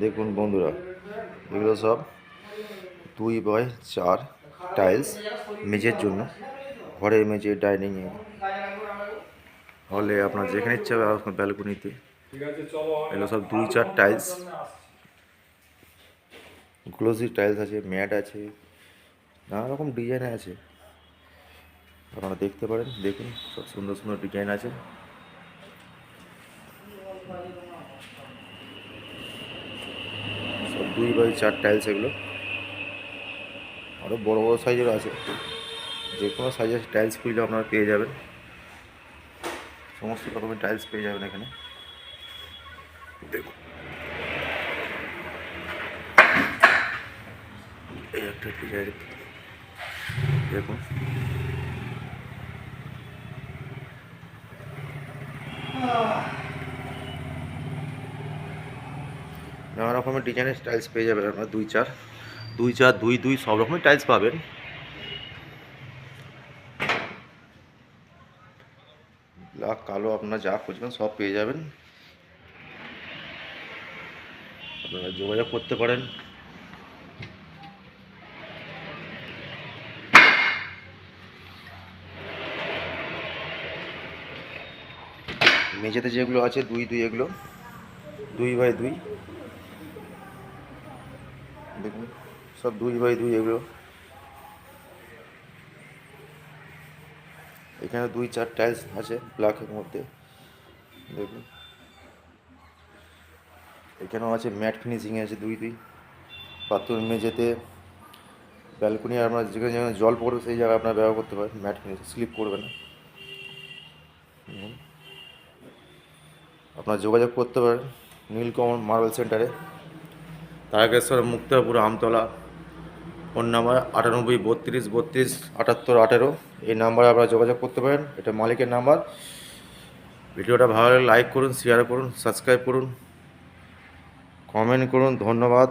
দেখুন বন্ধুরা, এগুলো সব দুই বাই চার টাইলস মেঝের জন্য। ঘরের মেঝে ডাইনিংয়ে হলে আপনার যেখানে ইচ্ছা হবে আপনার ব্যালকনিতে এগুলো সব দুই চার টাইলস গ্লোসি টাইলস আছে ম্যাট আছে, নানা রকম ডিজাইন আছে। আপনারা দেখতে পারেন, দেখুন, সব সুন্দর সুন্দর ডিজাইন আছে সব দুই বাই চার টাইলস এগুলো। আরও বড় বড় সাইজের আছে। যে কোনো সাইজের টাইলস খুঁজলে আপনারা পেয়ে যাবেন। সমস্ত রকমের টাইলস পেয়ে যাবেন এখানে। দেখুন। এই একটা ডিজাইন দেখুন। নানা রকমের ডিজাইনের টাইলস পেয়ে যাবেন আপনার, দুই চার। দুই চার, দুই দুই, সব রকমের টাইলস পাবেন। ব্ল্যাক কালো আপনার যা খুঁজবেন সব পেয়ে যাবেন। আপনারা যোগাযোগ করতে পারেন। মেঝেতে যেগুলো আছে, দুই দুই এগুলো, দুই বাই দুই। দেখুন, সব দুই বাই দুই এগুলো। এখানে দুই চার টাইলস আছে ব্ল্যাকের মধ্যে, দেখুন। এখানেও আছে ম্যাট ফিনিশিং আছে দুই দুই। পাথর মেঝেতে ব্যালকনি আপনার যেখানে যেখানে জল পড়বে সেই জায়গায় আপনার ব্যবহার করতে পারেন ম্যাট ফিনিশিং স্লিপ করবে না। আপনার যোগাযোগ করতে পারেন নীলকমল মার্বেল সেন্টারে তারকেশ্বর, মুক্তাপুর, আমতলা। ফোন নাম্বার আটানব্বই, বত্রিশ বত্রিশ, আটাত্তর, আঠেরো। এই নাম্বারে আপনারা যোগাযোগ করতে পারেন। এটা মালিকের নাম্বার। ভিডিওটা ভালো লাগলে লাইক করুন শেয়ার করুন সাবস্ক্রাইব করুন। কমেন্ট করুন। ধন্যবাদ।